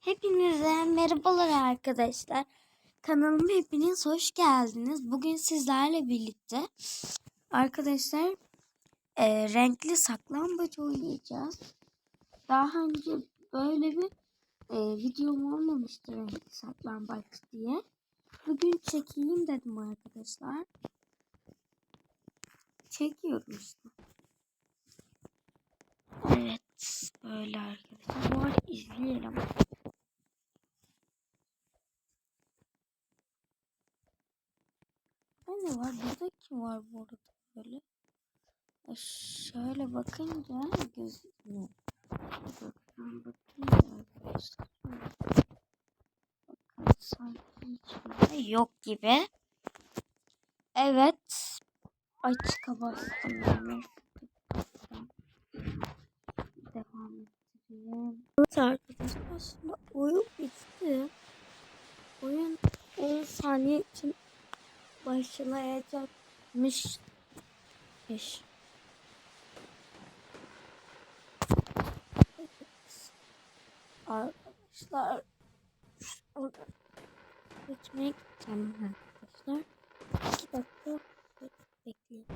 Hepinize merhabalar arkadaşlar. Kanalıma hepiniz hoş geldiniz. Bugün sizlerle birlikte arkadaşlar e, renkli saklambaç oynayacağız. Daha önce böyle bir e, videom olmamıştı renkli saklambaç diye. Bugün çekeyim dedim arkadaşlar. Çekiyorum işte. Evet böyle arkadaşlar. Bu arada izleyelim. Ne var? Burada kim var bu arada böyle? E şöyle bakınca gözükmüyor. Uzaktan bakınca arkadaşlar. Bakın sanki hiç yok gibi. Evet. Açık bastım. Devam ettireyim. Evet arkadaşlar aslında oyun bitti. Oyun 10 saniye için başlayacakmış. İş. Arkadaşlar orada geçmeye gideceğim arkadaşlar. 2 dakika bekleyin.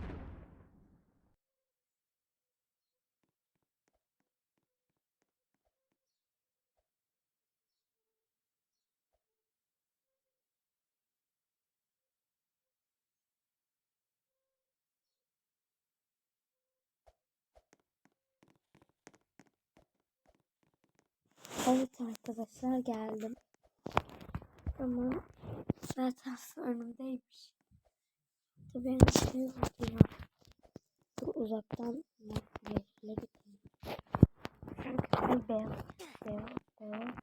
Evet arkadaşlar geldim. Tamam. Zaten önümdeymiş. Tabii benim şey bakıyor. Dur uzaktan. Çünkü beyaz, beyaz, beyaz,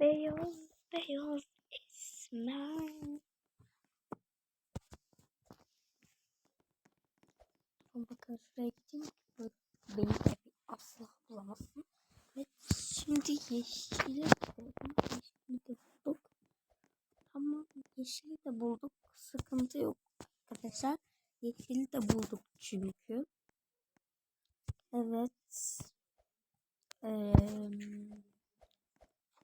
beyaz, beyaz esmer. Ama bakın şuraya gideyim beni asla bulamasın. Evet şimdi yeşile gidelim. Yeşili de bulduk. Tamam yeşili de bulduk. Sıkıntı yok arkadaşlar. Yeşili de bulduk çünkü. Evet. Ee,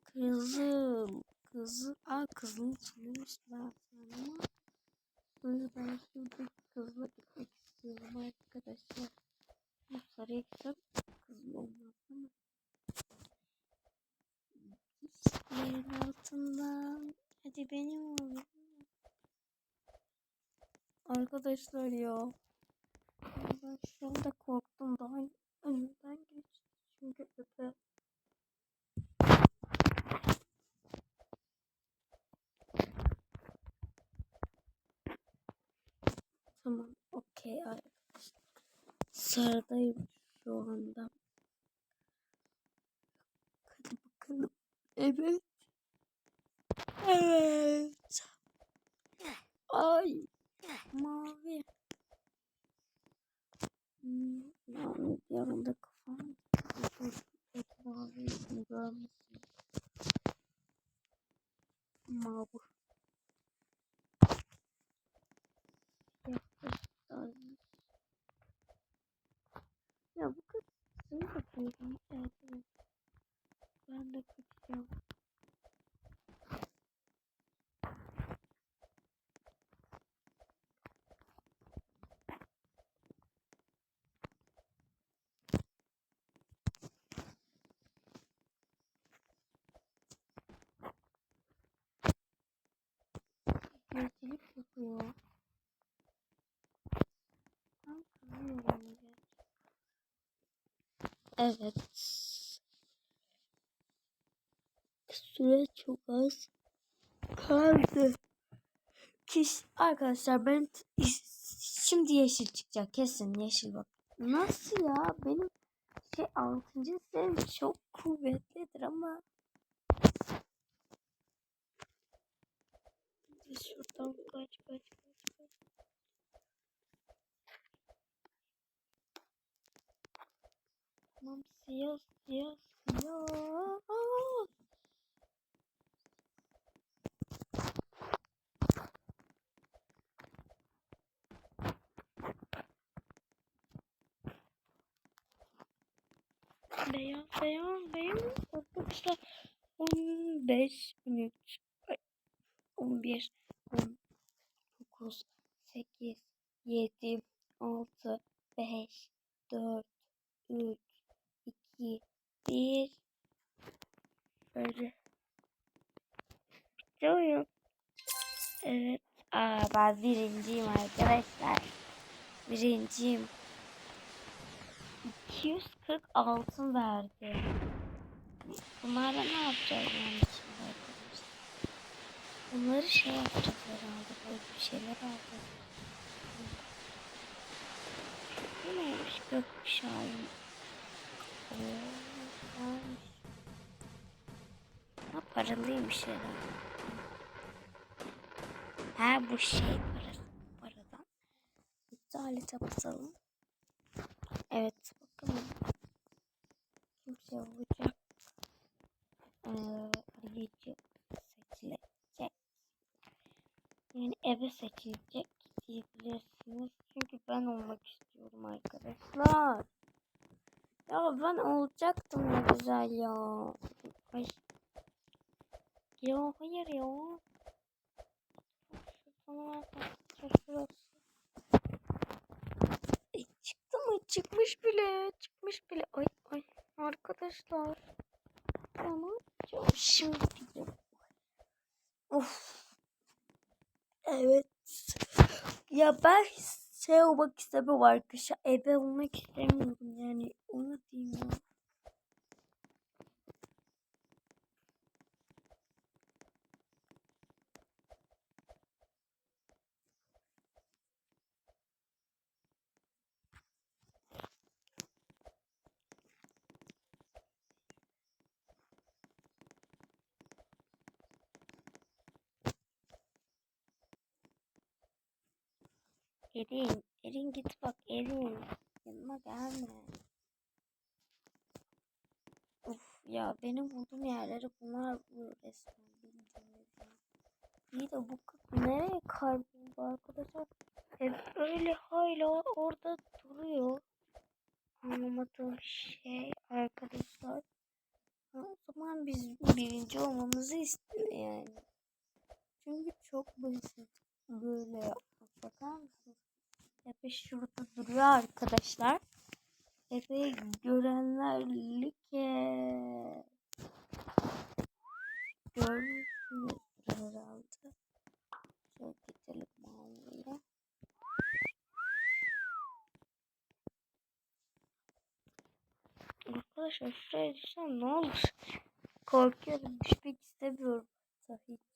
kızıl. Kızıl. Aa söylemiştim ben sana ama. Böyle ben şimdi kızıla gitmek istiyorum arkadaşlar. Bu gitsem kızıl olmaz ama. Hadi benim. Arkadaşlar ya. Ben şu anda korktum. Daha önümden geçti. Çünkü öpe. Tamam. Okey arkadaşlar. Sarıdayım şu anda. Hadi bakalım. Evet. Evet. Ay. Mavi. Yani bir anda kafam mavi görmesin. Mavi. Yaklaşık Ya bu kız seni de koydum. Evet, evet. Ben de kaçacağım. Kızıyorum Evet. Süre çok az kaldı. Kiş arkadaşlar ben şimdi yeşil çıkacak kesin yeşil bak. Nasıl ya benim şey 6. serim çok kuvvetlidir ama şuradan kaç kaç kaç kaç. Tamam siyah siyah siyah. Beyaz beyaz beyaz arkadaşlar. Oy. beş, on üç, ay, on 7, 6, 5, 4, 3, 2, 1. Böyle. Bitti oyun. Evet. Aa, ben birinciyim arkadaşlar. Birinciyim. 240 altın verdi. Bunlarla ne yapacağız yani şimdi arkadaşlar? Bunları şey yapacağız herhalde. Böyle bir şeyler alacağız. Neymiş? Gökkuşağıyım. Ha paralıymış herhalde. Ha bu şey parası. Paradan. İptalete basalım. Evet bakalım. Kimse olacak. Ee, arayıcı seçilecek. Yani eve seçilecek diyebilirsiniz. Çünkü ben olmak istiyorum arkadaşlar. Ya ben olacaktım ne güzel ya. Ay. Ya hayır ya. Ay, çıktı mı? Çıkmış bile. Çıkmış bile. Ay ay arkadaşlar. Ama şimdi Of. Evet. Ya ben şey olmak istemiyorum arkadaşlar. Ebe olmak istemiyorum yani. Onu diyeyim ya. Erin, Erin git bak Erin. Yanıma gelme. Uf ya benim bulduğum yerleri bunlar bu resmen bildiğiniz. İyi de bu kız nereye kayboldu arkadaşlar? Ev öyle hala orada duruyor. Anlamadığım şey arkadaşlar. O zaman biz birinci olmamızı istiyor yani. Çünkü çok basit. Böyle. Bakar mısınız? Efe şurada duruyor arkadaşlar. Efe'yi görenler like. Görmüşsünüzdür herhalde. Şöyle gidelim maviye. Arkadaşlar şuraya düşsem ne olur? Korkuyorum. Düşmek istemiyorum. Hiç.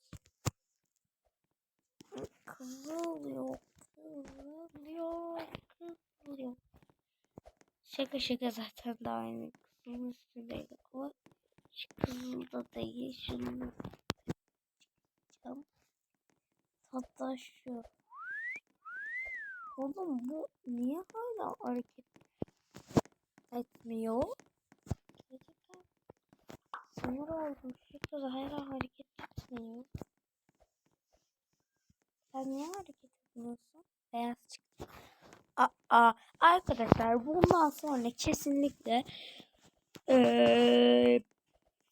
Kızılıyor. Kızılıyor. Kızılıyor. Şaka şaka zaten daha aynı kızılın üstündeydi ama şu kızıl da değil. Şunu çıkacağım. Hatta şu. Oğlum bu niye hala hareket etmiyor? Gerçekten sinir oldum. Şurada hala hareket etmiyor. Sen niye hareket etmiyorsun? Beyaz çıktı. Aa, arkadaşlar bundan sonra kesinlikle ee,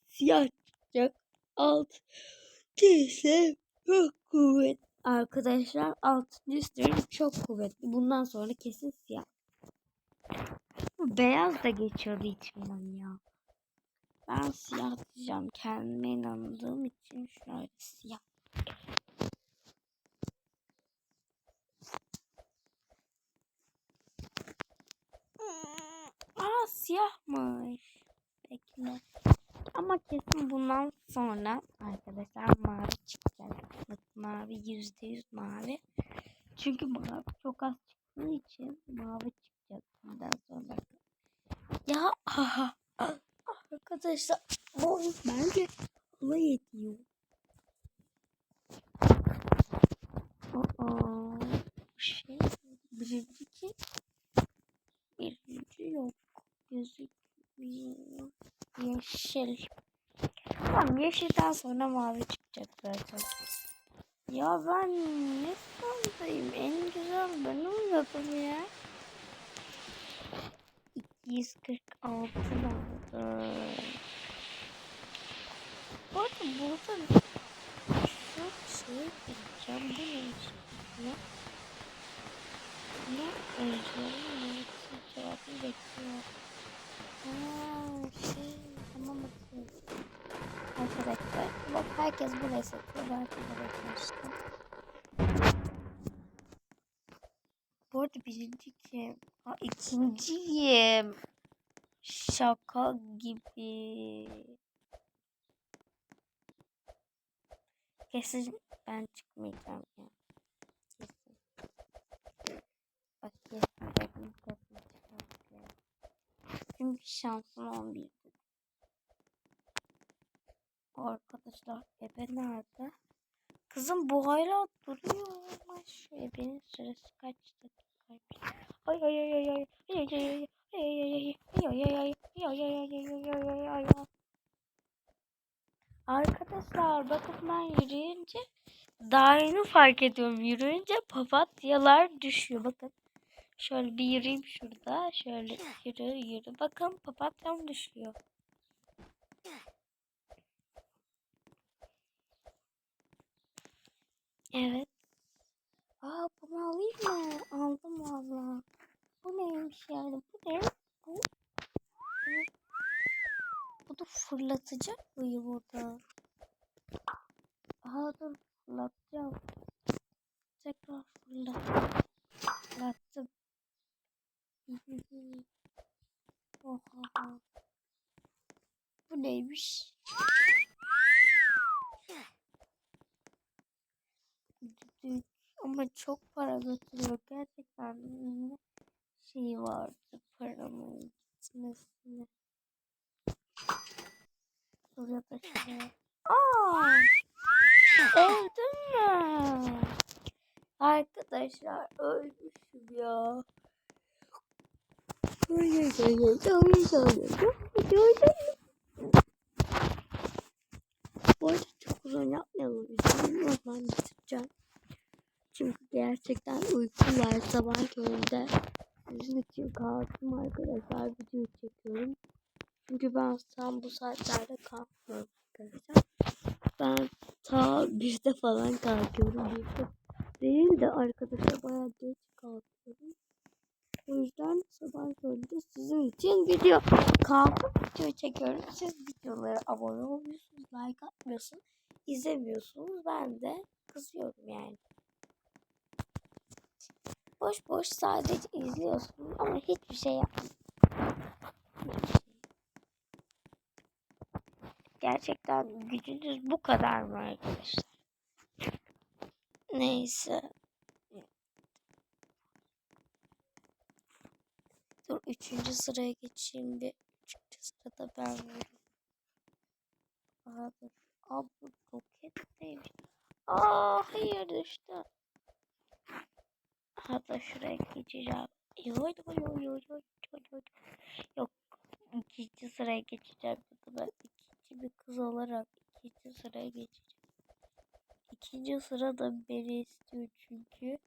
siyah çıkacak. Alt ise çok kuvvet. Arkadaşlar alt üstlerim çok kuvvetli. Bundan sonra kesin siyah. Beyaz da geçiyordu içimden ya. Ben siyah diyeceğim. Kendime inandığım için şöyle siyah. Aa siyahmış. Bekle. Ama kesin bundan sonra arkadaşlar mavi çıkacak. Mavi yüzde yüz mavi. Çünkü mavi çok az çıktığı için mavi çıkacak bundan sonra. Ya aha. Arkadaşlar bu bence alay ediyor. Aa, şey birinci ki birinci yok gözükmüyor. Yeşil. Tamam yeşilden sonra mavi çıkacak zaten. Ya ben ne sandayım? En güzel ben oynadım ya. 246 oldu. Bu arada burada şu şey diyeceğim. Bu ne için? Ne? Ne? Ne? Cevabını bekliyor. Haa şey. Arkadaşlar bak herkes buraya satıyor. Ben burada beklemiştim. Bu arada birinci kim? Ha ikinciyim. Şaka gibi. Kesin ben çıkmayacağım ya. Kesin. Bak kesin. Çünkü şansım 11'di. Arkadaşlar ebe nerede? Kızım boğayla duruyor. Ebenin sırası kaç dakika? Ay ay ay ay ay ay ay ay Arkadaşlar bakın ben yürüyünce daha yeni fark ediyorum. Yürüyünce papatyalar düşüyor. Bakın şöyle bir yürüyeyim şurada. Şöyle yürü yürü. Bakın papatyam düşüyor. Evet. Aa bunu alayım mı? Aldım valla. Bu neymiş yani? Bu ne? Bu, bu, da fırlatacak mıyım burada? Aha dur fırlatacağım. Tekrar fırlat. Fırlattım. Oha. Bu neymiş? Ama çok para götürüyor. Gerçekten şey vardı paramın gitmesine. Buraya da şöyle. Aa! Öldüm mü? Arkadaşlar ölmüşüm ya. Bu arada çok uzun yapmayalım. Videoyu ben bitireceğim. Çünkü gerçekten uykum var sabah köründe. Sizin için kalktım arkadaşlar video çekiyorum. Çünkü ben tam bu saatlerde kalkmıyorum arkadaşlar. Ben ta birde falan kalkıyorum. Birde değil de arkadaşlar bayağı geç kalkıyorum. O yüzden sabah köründe sizin için video kalkıp video çekiyorum. Siz videolara abone olmuyorsunuz, like atmıyorsunuz, izlemiyorsunuz. Ben de kızıyorum yani. Boş sadece izliyorsunuz ama hiçbir şey yapmıyorsunuz. Gerçekten gücünüz bu kadar mı arkadaşlar? Neyse. Dur üçüncü sıraya geçeyim bir. Üçüncü sırada ben varım. Aha dur. Aa bu roket neymiş? Aa hayır düştü. Hatta şuraya geçeceğim. Yok yok yok yok yok yok. Yok ikinci sıraya geçeceğim. Ben ikinci bir kız olarak ikinci sıraya geçeceğim. İkinci sırada beni istiyor çünkü.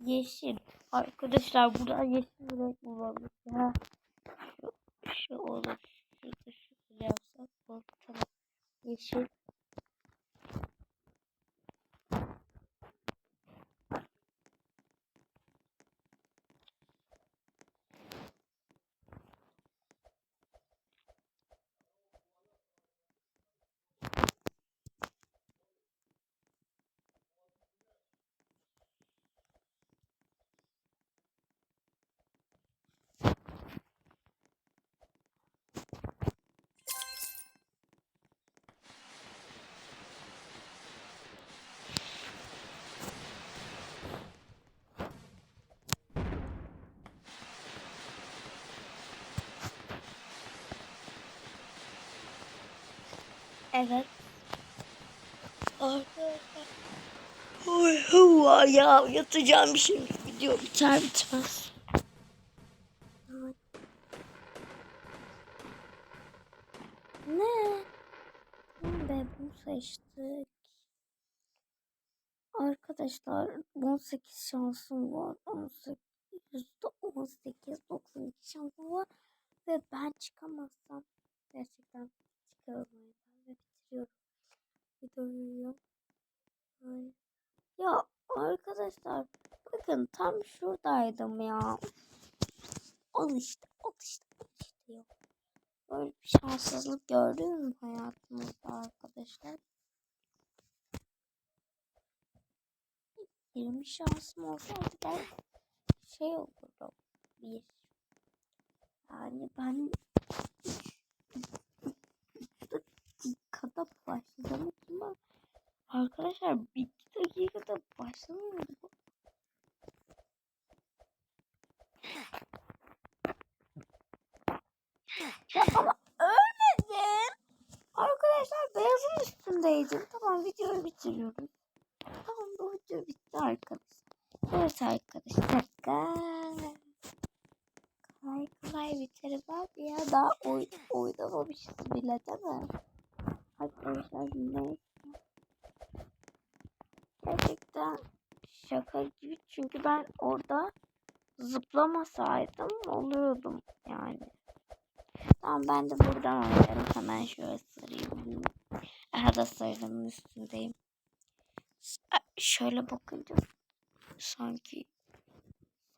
Yeşil. Arkadaşlar burada yeşil renk bulmamız ya. Şu, şu olur. Şurada şöyle yapsak. Tamam. Yeşil. Evet. Arkadaşlar. Oy, ya yatacağım şimdi. Video biter bitmez. Ne? Be bunu seçtik. Arkadaşlar 18 şansım var. 18 %18 92 şansım var. Ve ben çıkamazsam Gerçekten çıkalım oyundan ve bitiriyorum. Videoyu. Ay. Ya arkadaşlar bakın tam şuradaydım ya. Al işte, al işte, al işte. Böyle bir şanssızlık gördünüz mü hayatınızda arkadaşlar? Benim şansım olsaydı ben şey olurdum. Bir. Yani ben üç, üç dakikada başladım ama arkadaşlar bir bu. Ya ama ölmedim. Arkadaşlar beyazın üstündeydim. Tamam videoyu bitiriyoruz. Tamam bu video bitti arkadaşlar. Evet arkadaşlar. Kolay kolay bitirmez ya. Daha oy oynamamışız bile değil mi? Arkadaşlar neyse. Gerçekten şaka gibi çünkü ben orada zıplamasaydım oluyordum yani. Tamam ben de buradan oynarım. Hemen şöyle sarayım. Aha da sarının üstündeyim. Şöyle bakınca sanki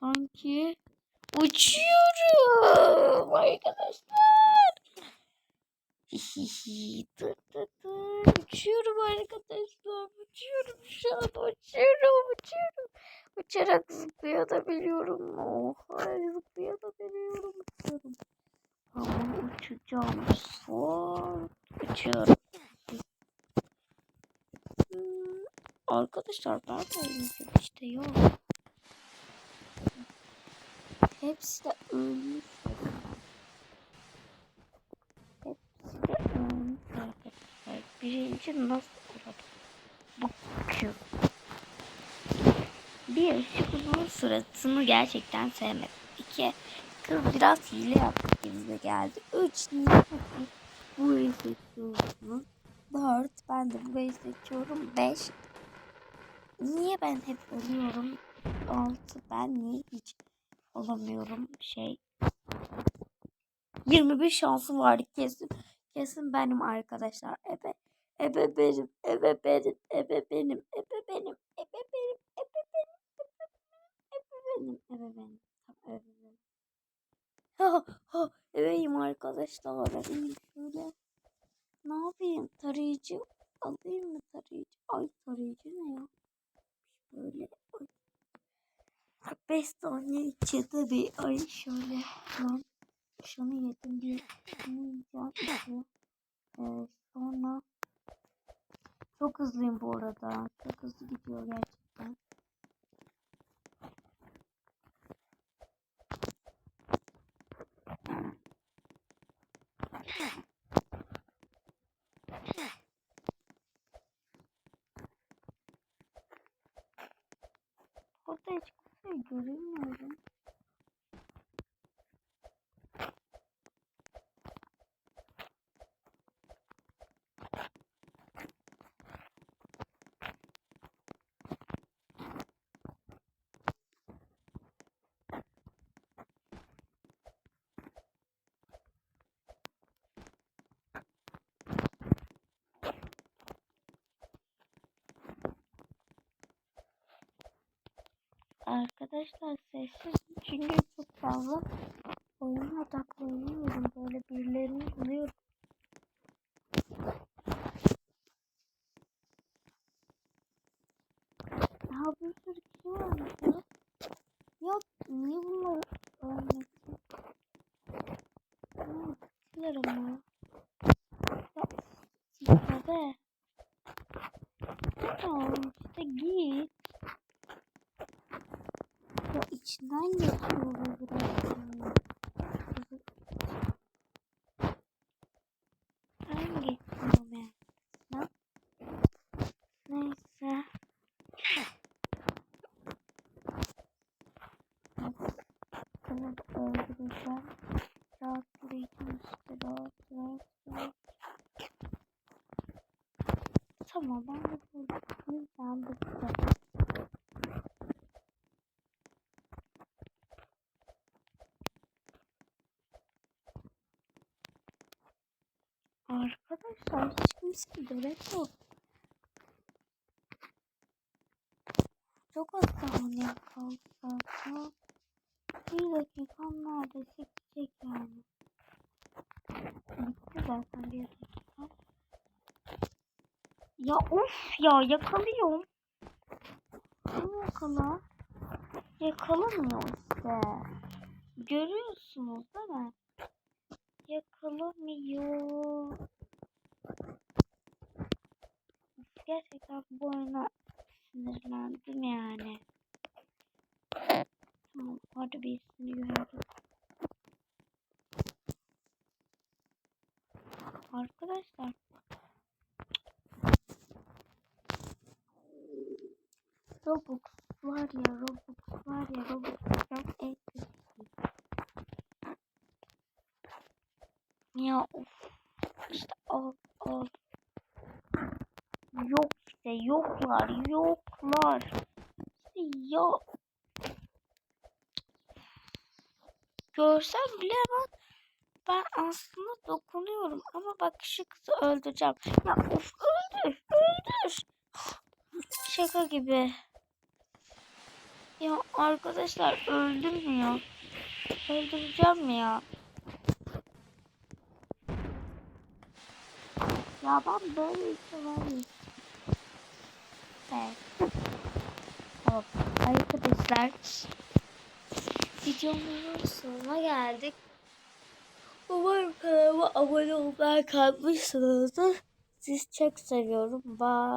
sanki uçuyorum arkadaşlar. Dır dır dır. Uçuyorum arkadaşlar. Uçuyorum şu an. Uçuyorum. Uçuyorum. Uçarak zıplayabiliyorum. Oha zıplayabiliyorum. Uçuyorum. Ama uçacağım. Son. Uçuyorum. Hmm, Arkadaşlar ben de işte yok. Hepsi de ölmüş. Birinci nasıl oldu? Bakıyorum. Bir, kızın suratını gerçekten sevmedim. İki, kız biraz hile yaptı gibi geldi. Üç? Burayı seçiyorsunuz. Dört, ben de burayı seçiyorum. Beş, niye ben hep ölüyorum? Altı, ben niye hiç olamıyorum? Şey, 21 şansı vardı kesin. Kesin benim arkadaşlar. Ebe, ebe benim, ebe benim, ebe benim, ebe benim, ebe benim, ebe benim, ebe benim, ebe benim, tamam ebe benim. Ha ha ebeyim arkadaşlar. Ebeyim şöyle. Ne yapayım? Tarayıcı alayım mı tarayıcı? Ay tarayıcı ne ya? Böyle. Ay. 5 saniye içinde bir ay şöyle. Ben şunu yedim yiyeceğim. Ee, sonra çok hızlıyım bu arada. Çok hızlı gidiyor gerçekten. Hiç kimseyi göremiyorum. Arkadaşlar sessiz çünkü çok fazla oyuna odaklanıyorum. Böyle birilerini buluyorum. Daha bir sürü kişi varmış ya. Yok niye bunlar ölmesin? Ne tıklarım ya. Ya be. Tamam işte git. Ya içinden geçiyor bu biraz. Ben geçiyorum yani. Neyse. Bunu da öldüreceğim. Rahatlayacağım işte rahat rahat rahat. Tamam ben de buradayım. Ben de buradayım. Gerek yok. Çok az kaldı zaten. Bir dakikam neredeyse gidecek yani. Bitti zaten bir dakika. Ya of ya yakalıyorum. Kim yakala? Yakalamıyor işte. Görüyorsunuz değil mi? Yakalamıyor. Gerçekten bu oyuna sinirlendim yani. Tamam orada birisini gördüm. Arkadaşlar. Robux var ya Robux var ya Robux çok en kötüsü. Ya of. İşte al al. Yok işte yoklar yoklar. İşte ya. Görsem bile ben, ben aslında dokunuyorum ama bak şu kızı öldüreceğim. Ya of öldür öldür. Şaka gibi. Ya arkadaşlar öldüm mü ya? Öldüreceğim mi ya? Ya ben böyle istemem. Evet. Tamam. Arkadaşlar videomuzun sonuna geldik. Umarım kanalıma abone olmayı kalmışsınızdır. Sizi çok seviyorum. Bye.